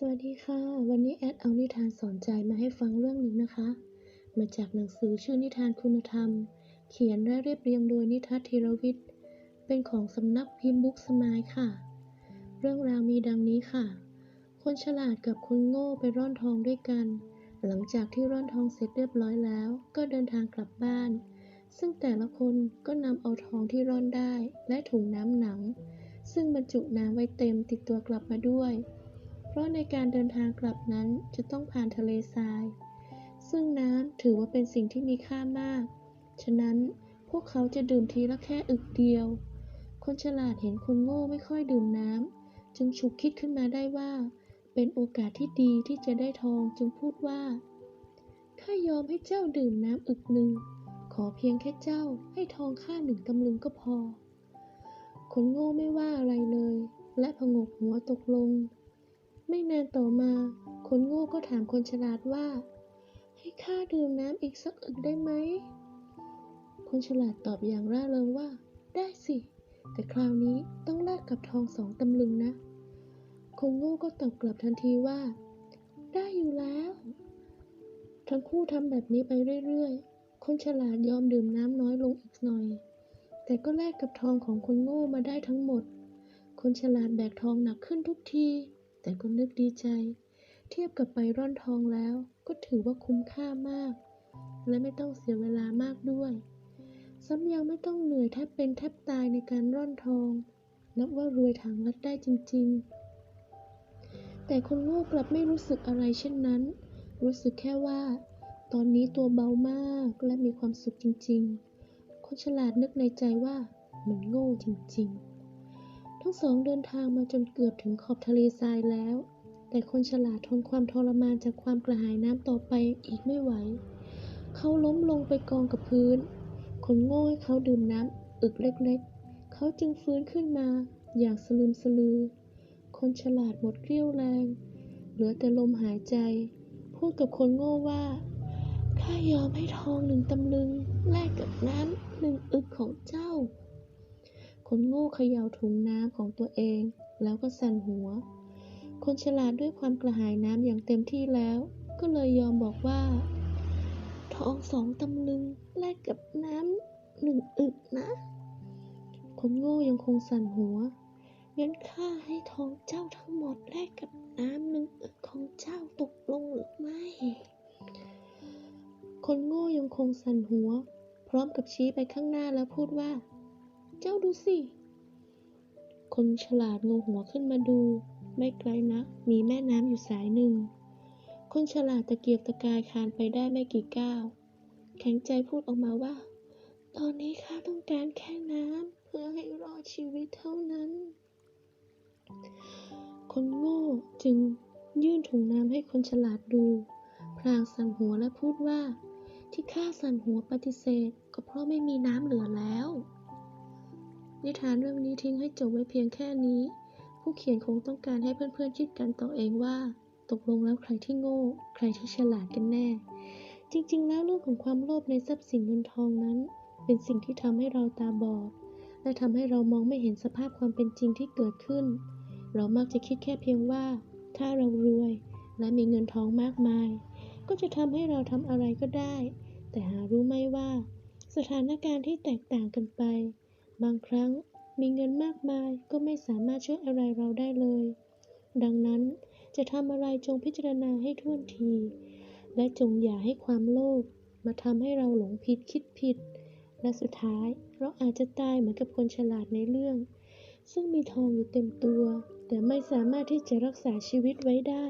สวัสดีค่ะ วันนี้แอดเอานิทานสอนใจมาให้ฟังเรื่องหนึ่งนะคะ มาจากหนังสือชื่อนิทานคุณธรรม เขียนและเรียบเรียงโดยนิทัศธีรวิทย์ เป็นของสำนักพิมพ์บุ๊กสมายค่ะ เรื่องราวมีดังนี้ค่ะ คนฉลาดกับคนโง่ไปร่อนทองด้วยกัน หลังจากที่ร่อนทองเสร็จเรียบร้อยแล้ว ก็เดินทางกลับบ้าน ซึ่งแต่ละคนก็นำเอาทองที่ร่อนได้ และถุงน้ำหนัง ซึ่งบรรจุน้ำไว้เต็มติดตัวกลับมาด้วย เพราะในการเดินทางกลับนั้นจะต้องผ่านทะเลทราย ซึ่งน้ำถือว่าเป็นสิ่งที่มีค่ามาก ฉะนั้นพวกเขาจะดื่มทีละแค่อึกเดียว คนฉลาดเห็นคนโง่ไม่ค่อยดื่มน้ำจึงฉุกคิดขึ้นมาได้ว่า เป็นโอกาสที่ดีที่จะได้ทองจึงพูดว่าข้ายอมให้เจ้าดื่มน้ำอึกหนึ่ง ขอเพียงแค่เจ้าให้ทองค่าหนึ่งตำลึงก็พอ คนโง่ไม่ว่าอะไรเลย และผงกหัวตกลง ไม่นานต่อมา คนโง่ก็ถามคนฉลาดว่า ให้ข้าดื่มน้ำอีกสักอึกได้ไหม คนฉลาดตอบอย่างร่าเริงว่า ได้สิ แต่คราวนี้ต้องแลกกับทองสองตำลึงนะ คนโง่ก็ตอบกลับทันทีว่า ได้อยู่แล้ว ทั้งคู่ทำแบบนี้ไปเรื่อยๆ คนฉลาดยอมดื่มน้ำน้อยลงอีกหน่อย แต่ก็แลกกับทองของคนโง่มาได้ทั้งหมด คนฉลาดแบกทองหนักขึ้นทุกที แต่ก็นึกดีใจ เทียบกับไปร่อนทองแล้ว ก็ถือว่าคุ้มค่ามาก และไม่ต้องเสียเวลามากด้วยซ้ำยังไม่ต้องเหนื่อยแทบเป็นแทบตายในการร่อนทอง นับว่ารวยทางลัดได้จริง ๆ แต่คนโง่กลับไม่รู้สึกอะไรเช่นนั้น รู้สึกแค่ว่า ตอนนี้ตัวเบามากและมีความสุขจริง ๆ คนฉลาดนึกในใจว่ามันโง่จริง ๆ ทั้งสองเดินทางมาจนเกือบถึงขอบทะเลทรายแล้ว แต่คนฉลาดทนความทรมานจากความกระหายน้ำต่อไปอีกไม่ไหว เขาล้มลงไปกองกับพื้น คนโง่ให้เขาดื่มน้ำอึกเล็กๆ เขาจึงฟื้นขึ้นมาอย่างสลืมสลือ คนฉลาดหมดเรี่ยวแรง เหลือแต่ลมหายใจ พูดกับคนโง่ว่าข้ายอมให้ทองหนึ่งตำลึงแลกกับน้ำหนึ่งอึกของเจ้า คนโง่เขย่าถุงน้ำของตัวเอง แล้วก็สั่นหัว คนฉลาดด้วยความกระหายน้ำอย่างเต็มที่แล้ว ก็เลยยอมบอกว่า ทองสองตำลึงแลกกับน้ำหนึ่งอึกนะ คนโง่ยังคงสั่นหัวงั้นข้าให้ทองเจ้าทั้งหมดแลกกับน้ำหนึ่งอึกของเจ้าตกลงหรือไม่ คนโง่ยังคงสั่นหัว พร้อมกับชี้ไปข้างหน้าแล้วพูดว่า จ้าดูสิ คนฉลาดงงหัวขึ้นมาดู ไม่ไกลนัก มีแม่น้ำอยู่สายหนึ่ง คนฉลาดตะเกียกตะกายคานไปได้ไม่กี่ก้าว แข็งใจพูดออกมาว่า ตอนนี้ข้าต้องการแค่น้ำเพื่อให้รอดชีวิตเท่านั้น คนโง่จึงยื่นถุงน้ำให้คนฉลาดดู พลางสั่นหัวและพูดว่า ที่ข้าสั่นหัวปฏิเสธ ก็เพราะไม่มีน้ำเหลือแล้ว นิทานเรื่องนี้ทิ้งให้จบไว้เพียงแค่นี้ ผู้เขียนคงต้องการให้เพื่อนๆคิดกันต่อเองว่า ตกลงแล้วใครที่โง่ ใครที่ฉลาดกันแน่ จริงๆ แล้วเรื่องของความโลภในทรัพย์สินเงินทองนั้น เป็นสิ่งที่ทำให้เราตาบอด และทำให้เรามองไม่เห็นสภาพความเป็นจริงที่เกิดขึ้น เรามักจะคิดแค่เพียงว่า ถ้าเรารวยและมีเงินทองมากมาย ก็จะทำให้เราทำอะไรก็ได้ แต่หารู้ไหมว่า สถานการณ์ที่แตกต่างกันไป บางครั้งมีเงินมากมายก็ไม่สามารถช่วยอะไรเราได้เลย ดังนั้นจะทำอะไรจงพิจารณาให้ท่วนที และจงอย่าให้ความโลภมาทำให้เราหลงผิดคิดผิด และสุดท้ายเราอาจจะตายเหมือนกับคนฉลาดในเรื่อง ซึ่งมีทองอยู่เต็มตัว แต่ไม่สามารถที่จะรักษาชีวิตไว้ได้